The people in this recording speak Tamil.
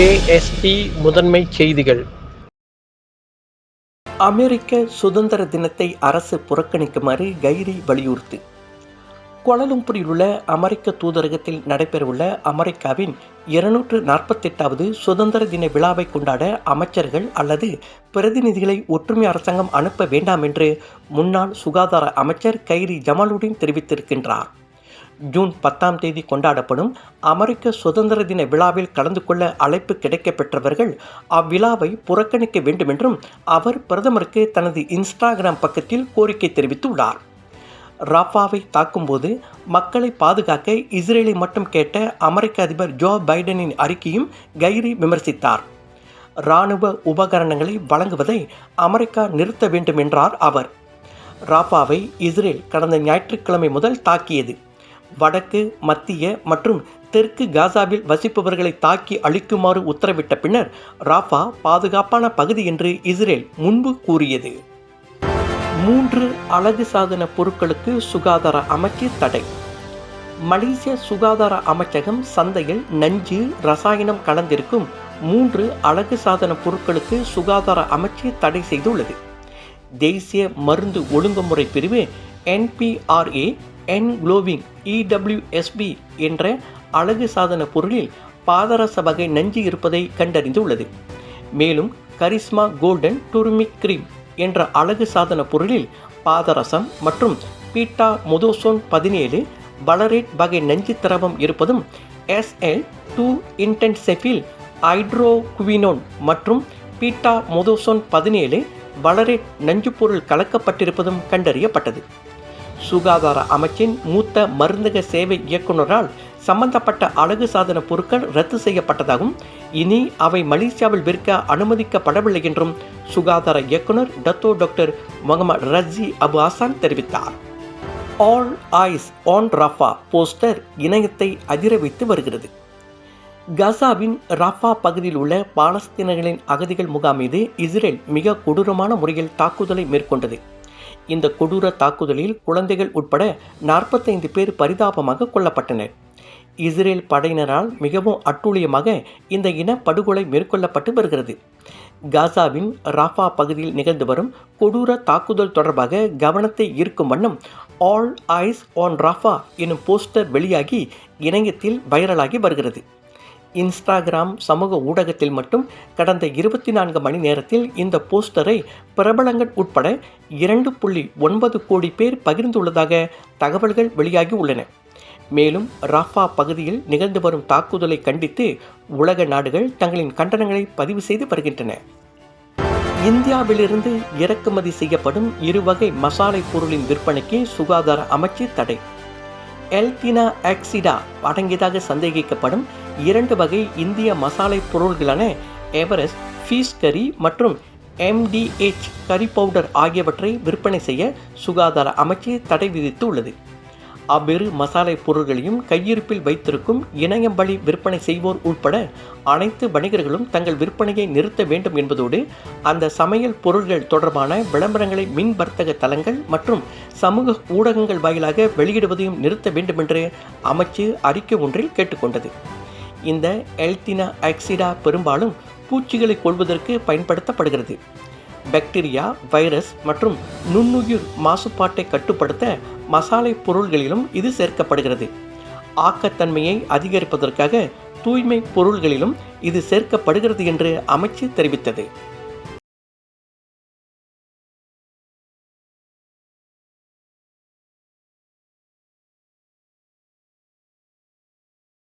கேஎஸ்டி முதன்மை செய்திகள். அமெரிக்க சுதந்திர தினத்தை அரசு புறக்கணிக்குமாறு கைரி வலியுறுத்து. கோலாலம்பூரில் உள்ள அமெரிக்க தூதரகத்தில் நடைபெறவுள்ள அமெரிக்காவின் இருநூற்று நாற்பத்தெட்டாவது சுதந்திர தின விழாவை கொண்டாட அமைச்சர்கள் அல்லது பிரதிநிதிகளை ஒற்றுமை அரசாங்கம் அனுப்ப வேண்டாம் என்று முன்னாள் சுகாதார அமைச்சர் கைரி ஜமாலுடீன் தெரிவித்திருக்கின்றார். ஜூன் பத்தாம் தேதி கொண்டாடப்படும் அமெரிக்க சுதந்திர தின விழாவில் கலந்து கொள்ள அழைப்பு கிடைக்கப்பெற்றவர்கள் அவ்விழாவை புறக்கணிக்க வேண்டுமென்றும் அவர் பிரதமருக்கு தனது இன்ஸ்டாகிராம் பக்கத்தில் கோரிக்கை தெரிவித்துள்ளார். ராஃபாவை தாக்கும்போது மக்களை பாதுகாக்க இஸ்ரேலை மட்டும் கேட்ட அமெரிக்க அதிபர் ஜோ பைடனின் அறிக்கையும் கைரி விமர்சித்தார். இராணுவ உபகரணங்களை வழங்குவதை அமெரிக்கா நிறுத்த வேண்டும் என்றார் அவர். ராஃபாவை இஸ்ரேல் கடந்த ஞாயிற்றுக்கிழமை முதல் தாக்கியது. வடக்கு மத்திய மற்றும் தெற்கு காசாவில் வசிப்பவர்களை தாக்கி அழிக்குமாறு உத்தரவிட்ட பின்னர் ராஃபா பாதுகாப்பான பகுதி என்று இஸ்ரேல் முன்பு கூறியது. மூன்று அழகு சாதன பொருட்களுக்கு சுகாதார அமைச்சு தடை. மலேசிய சுகாதார அமைச்சகம் சந்தையில் நஞ்சு ரசாயனம் கலந்திருக்கும் மூன்று அழகு சாதன பொருட்களுக்கு சுகாதார அமைச்சு தடை செய்துள்ளது. தேசிய மருந்து ஒழுங்குமுறை பிரிவு என்பிஆர்ஏ என் குளோவிங் இடபிள்யூஎஸ்பி என்ற அழகு சாதன பொருளில் பாதரச வகை நஞ்சு இருப்பதை கண்டறிந்துள்ளது. மேலும் கரிஸ்மா கோல்டன் டூர்மிக் கிரீம் என்ற அழகு சாதன பொருளில் பாதரசம் மற்றும் பீட்டா மொதோசோன் பதினேழு பலரேட் வகை நஞ்சு திரவம் இருப்பதும் எஸ்எல் டூ இன்டென்செஃபில் ஹைட்ரோகுவினோன் மற்றும் பீட்டா மொதோசோன் பதினேழு பலரேட் நஞ்சு பொருள் கலக்கப்பட்டிருப்பதும் கண்டறியப்பட்டது. சுகாதார அமைச்சின் மூத்த மருந்தக சேவை இயக்குநரால் சம்பந்தப்பட்ட அழகு சாதன பொருட்கள் ரத்து செய்யப்பட்டதாகவும் இனி அவை மலேசியாவில் விற்க அனுமதிக்கப்படவில்லை என்றும் சுகாதார இயக்குனர் Dato doctor Muhammad Radzi Abu Hassan தெரிவித்தார். All eyes on Rafah poster இணையத்தை அதிர வைத்து வருகிறது. கசாவின் ராஃபா பகுதியில் உள்ள பாலஸ்தீனர்களின் அகதிகள் முகாம் மீது இஸ்ரேல் மிக கொடூரமான முறையில் தாக்குதலை மேற்கொண்டது. இந்த கொடூர தாக்குதலில் குழந்தைகள் உட்பட நாற்பத்தைந்து பேர் பரிதாபமாக கொல்லப்பட்டனர். இஸ்ரேல் படையினரால் மிகவும் அட்டூழியமாக இந்த இன படுகொலை மேற்கொள்ளப்பட்டு வருகிறது. காசாவின் ராஃபா பகுதியில் நிகழ்ந்து வரும் கொடூர தாக்குதல் தொடர்பாக கவனத்தை ஈர்க்கும் வண்ணம் ஆல் ஐஸ் ஆன் ராஃபா எனும் போஸ்டர் வெளியாகி இணையத்தில் வைரலாகி வருகிறது. இன்ஸ்டாகிராம் சமூக ஊடகத்தில் மட்டும் கடந்த இருபத்தி நான்கு மணி நேரத்தில் இந்த போஸ்டரை பிரபலங்கள் உட்பட இரண்டு புள்ளி ஒன்பது கோடி பேர் பகிர்ந்துள்ளதாக தகவல்கள் வெளியாகி உள்ளன. மேலும் ராஃபா பகுதியில் நிகழ்ந்து வரும் தாக்குதலை கண்டித்து உலக நாடுகள் தங்களின் கண்டனங்களை பதிவு செய்து வருகின்றன. இந்தியாவிலிருந்து இறக்குமதி செய்யப்படும் இருவகை மசாலை பொருளின் விற்பனைக்கு சுகாதார அமைச்சு தடை. எல்டினா ஆக்சிடா அடங்கியதாக சந்தேகிக்கப்படும் இரண்டு வகை இந்திய மசாலை பொருள்களான எவரெஸ்ட் ஃபீஸ் கறி மற்றும் எம்டிஹெச் கறி பவுடர் ஆகியவற்றை விற்பனை செய்ய சுகாதார அமைச்சு தடை விதித்து உள்ளது அவ்விரு மசாலை பொருள்களையும் கையிருப்பில் வைத்திருக்கும் இணையம் வழி விற்பனை செய்வோர் உட்பட அனைத்து வணிகர்களும் தங்கள் விற்பனையை நிறுத்த வேண்டும் என்பதோடு அந்த சமையல் பொருள்கள் தொடர்பான விளம்பரங்களை மின் வர்த்தக தளங்கள் மற்றும் சமூக ஊடகங்கள் வாயிலாக வெளியிடுவதையும் நிறுத்த வேண்டும் என்று அமைச்சு அறிக்கை ஒன்றில் கேட்டுக்கொண்டது. இந்த எல்தினா ஆக்சிடா பெரும்பாலும் பூச்சிகளை கொள்வதற்கு பயன்படுத்தப்படுகிறது. பாக்டீரியா வைரஸ் மற்றும் நுண்ணுயிர் மாசுபாட்டை கட்டுப்படுத்த மசாலை பொருள்களிலும் இது சேர்க்கப்படுகிறது. ஆக்கத்தன்மையை அதிகரிப்பதற்காக தூய்மை பொருள்களிலும் இது சேர்க்கப்படுகிறது என்று அமைச்சு தெரிவித்தது.